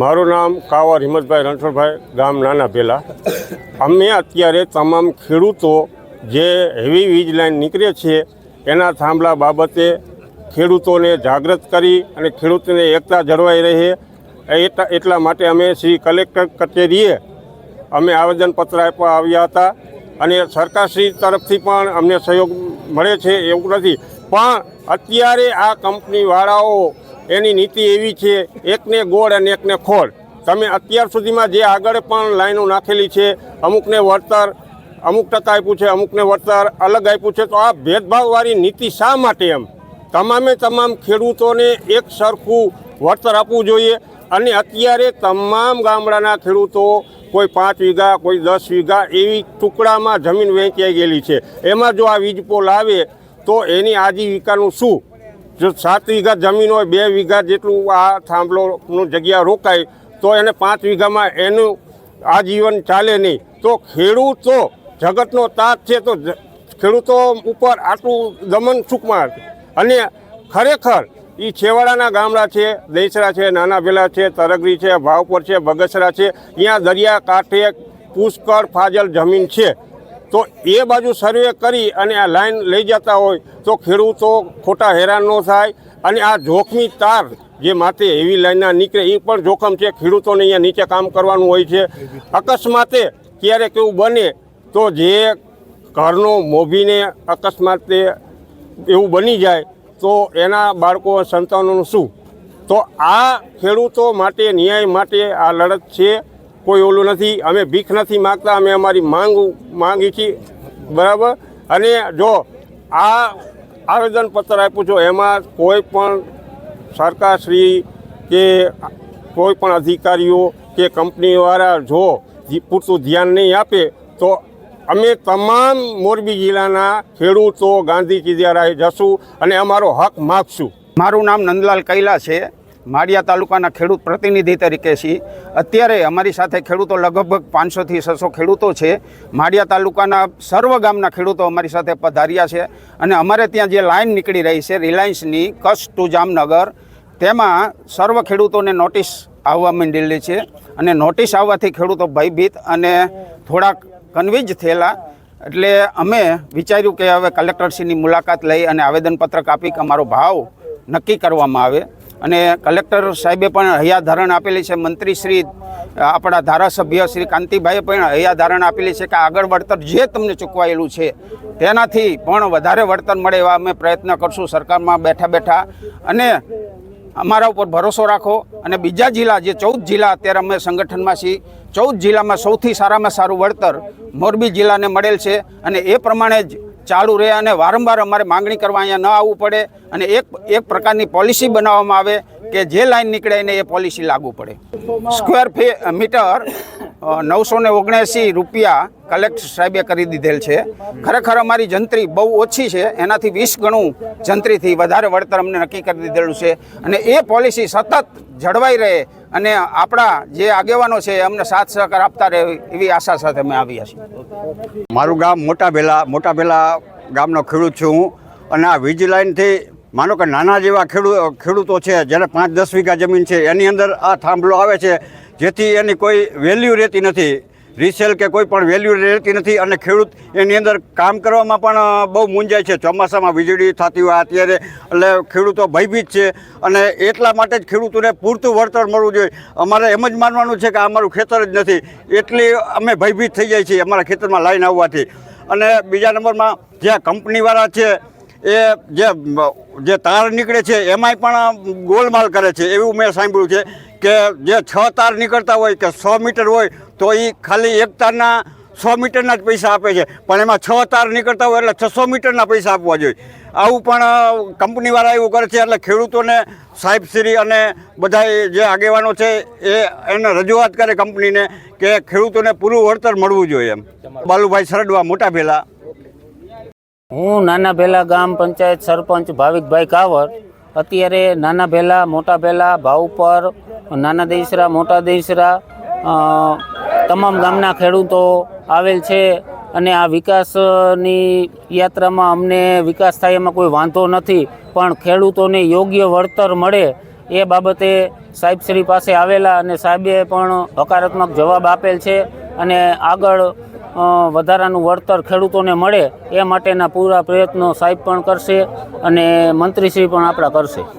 મારું નામ કાવર હિંમતભાઈ રણછોડભાઈ, ગામ નાના ભેલા. અમે અત્યારે તમામ ખેડૂતો જે હેવી વીજ લાઈન નીકળે છે, એના થાંભલા બાબતે ખેડૂતોને જાગૃત કરી અને ખેડૂતોને એકતા જળવાઈ રહે. એટલા માટે અમે શ્રી કલેક્ટર કચેરીએ અમે આવેદનપત્ર આપવા આવ્યા હતા અને સરકારશ્રી તરફથી પણ અમને સહયોગ મળે છે એવું નથી. પણ અત્યારે આ કંપનીવાળાઓ એની નીતિ એવી છે, એકને ગોળ અને એકને ખોળ. તમે અત્યાર સુધીમાં જે આગળ પણ લાઈનો નાખેલી છે, અમુકને વળતર, અમુક ટકા આપ્યું છે, અમુકને વળતર અલગ આપ્યું છે, તો આ ભેદભાવવાળી નીતિ શા માટે એમ? તમામે તમામ ખેડૂતોને એક સરખું વળતર આપવું જોઈએ અને અત્યારે તમામ ગામડાના ખેડૂતો કોઈ પાંચ વીઘા, કોઈ દસ વીઘા એવી ટુકડામાં જમીન વેચાઈ ગયેલી છે. એમાં જો આ વીજ પોલ આવે, તો એની આજીવિકાનું શું? જો સાત વીઘા જમીન હોય, બે વીઘા જેટલું આ થાંભલોનું જગ્યા રોકાય, તો એને પાંચ વીઘામાં એનું આજીવન ચાલે નહીં. તો ખેડૂતો જગતનો તાત છે, તો ખેડૂતો ઉપર આટલું દમન સુકમાં અને ખરેખર એ છેવાડાના ગામડા છે, દૈસરા છે નાના ભેલા છે, તરગરી છે, ભાવપર છે, બગસરા છે અહીંયા દરિયા કાંઠે પુષ્કળ ફાજલ જમીન છે. તો એ બાજુ સર્વે કરી અને આ લાઈન લઈ જતા હોય તો ખેડૂતો ખોટા હેરાન ન થાય અને આ જોખમી તાર જે માથે એવી લાઈનના નીકળે એ પણ જોખમ છે. ખેડૂતોને અહીંયા નીચે કામ કરવાનું હોય છે. અકસ્માતે ક્યારેક એવું બને તો જે ઘરનો મોભીને અકસ્માતે એવું બની જાય તો એના બાળકો સંતાનોનું શું? તો આ ખેડૂતો માટે, ન્યાય માટે આ લડત છે. કોઈ ઓલું નથી. અમે ભીખ નથી માગતા. અમે અમારી માંગ માંગી છીએ. બરાબર? અને જો આ આવેદનપત્ર આપ્યું છું, એમાં કોઈ પણ સરકારશ્રી કે કોઈ પણ અધિકારીઓ કે કંપનીવાળા જો પૂરતું ધ્યાન નહીં આપે, તો અમે તમામ મોરબી જિલ્લાના ખેડૂતો ગાંધી ચિધિયારાએ જશું અને અમારો હક માગશું. મારું નામ નંદલાલ કૈલા છે. માળિયા તાલુકાના ખેડૂત પ્રતિનિધિ તરીકે છીએ. અત્યારે અમારી સાથે ખેડૂતો લગભગ પાંચસોથી છસો ખેડૂતો છે. માળિયા તાલુકાના સર્વ ગામના ખેડૂતો અમારી સાથે પધાર્યા છે. અને અમારે ત્યાં જે લાઇન નીકળી રહી છે, રિલાયન્સની કચ્છ ટુ જામનગર, તેમાં સર્વ ખેડૂતોને નોટિસ આવવા માંડેલી છે. અને નોટિસ આવવાથી ખેડૂતો ભયભીત અને થોડાક કન્વિન્સ થયેલા. એટલે અમે વિચાર્યું કે હવે કલેક્ટરશ્રીની મુલાકાત લઈ અને આવેદનપત્રક આપી કે અમારો ભાવ નક્કી કરવામાં આવે. અને કલેક્ટર સાહેબે પણ હૈયાધારણ આપેલી છે. મંત્રી શ્રી આપણા ધારાસભ્ય શ્રી કાંતિભાઈએ પણ હૈયાધારણ આપેલી છે કે આગળ વળતર જે તમને ચૂકવાયેલું છે, તેનાથી પણ વધારે વળતર મળે એવા અમે પ્રયત્ન કરશું. સરકારમાં બેઠા બેઠા અને અમારા ઉપર ભરોસો રાખો. અને બીજા જિલ્લા જે ચૌદ જિલ્લા અત્યારે અમે સંગઠનમાં છીએ, ચૌદ જિલ્લામાં સૌથી સારામાં સારું વળતર મોરબી જિલ્લાને મળેલ છે. અને એ પ્રમાણે જ ચાલુ રહે અને વારંવાર અમારે માંગણી કરવા અહીંયા ન આવવું પડે અને એક એક પ્રકારની પોલિસી બનાવવામાં આવે કે જે લાઈન નીકળે એને એ પોલિસી લાગુ પડે. સ્ક્વેર ફી મીટર નવસો ને ઓગણએંસી રૂપિયા કલેક્ટર સાહેબે કરી દીધેલ છે. ખરેખર અમારી જંત્રી બહુ ઓછી છે, એનાથી વીસ ગણું જંત્રીથી વધારે વળતર અમને નક્કી કરી દીધેલું છે અને એ પોલિસી સતત જળવાઈ રહે અને આપણા જે આગેવાનો છે અમને સાથ સહકાર આપતા રહે એવી આશા સાથે અમે આવ્યા છીએ. મારું ગામ મોટા ભેલા મોટા ભેલા ગામનો ખેડૂત છું હું. અને આ વીજ લાઇનથી માનો કે નાના જેવા ખેડૂત ખેડૂતો છે, જેને પાંચ દસ વીઘા જમીન છે, એની અંદર આ થાંભલો આવે છે, જેથી એની કોઈ વેલ્યુ રહેતી નથી. રિસેલ કે કોઈ પણ વેલ્યુ રહેતી નથી અને ખેડૂત એની અંદર કામ કરવામાં પણ બહુ મૂંઝાય છે. ચોમાસામાં વીજળી થતી હોય અત્યારે, એટલે ખેડૂતો ભયભીત છે અને એટલા માટે જ ખેડૂતોને પૂરતું વળતર મળવું જોઈએ. અમારે એમ જ માનવાનું છે કે અમારું ખેતર જ નથી. એટલી અમે ભયભીત થઈ જાય છીએ અમારા ખેતરમાં લાઈન આવવાથી. અને બીજા નંબરમાં જ્યાં કંપનીવાળા છે, એ જે જે તાર નીકળે છે, એમાંય પણ ગોલમાલ કરે છે. એવું મેં સાંભળ્યું છે કે જે છ તાર નીકળતા હોય કે સો મીટર હોય તો એ ખાલી એક તારના સો મીટરના જ પૈસા આપે છે. પણ એમાં છ તાર નીકળતા હોય એટલે છસો મીટરના પૈસા આપવા જોઈએ. આવું પણ કંપનીવાળા એવું કરે છે એટલે ખેડૂતોને સાહેબશ્રી અને બધા જે આગેવાનો છે એ એને રજૂઆત કરે કંપનીને કે ખેડૂતોને પૂરું વળતર મળવું જોઈએ એમ. બાલુભાઈ સરડવા, મોટા ભેલા. હું નાના ભેલા ગામ પંચાયત સરપંચ ભાવિકભાઈ કાવર. અત્યારે નાના ભેલા, મોટા ભેલા ભાવપર નાના દેસરા, મોટા દેસરા તમામ ગામના ખેડૂતો આવેલ છે અને આ વિકાસની યાત્રામાં અમને વિકાસ થાય એમાં કોઈ વાંધો નથી, પણ ખેડૂતોને યોગ્ય વળતર મળે એ બાબતે સાહેબશ્રી પાસે આવેલા અને સાહેબે પણ હકારાત્મક જવાબ આપેલ છે અને આગળ વધારાનું વળતર ખેડૂતોને મળે એ માટેના પૂરા પ્રયત્નો સાહેબ પણ કરશે અને મંત્રીશ્રી પણ આપણા કરશે.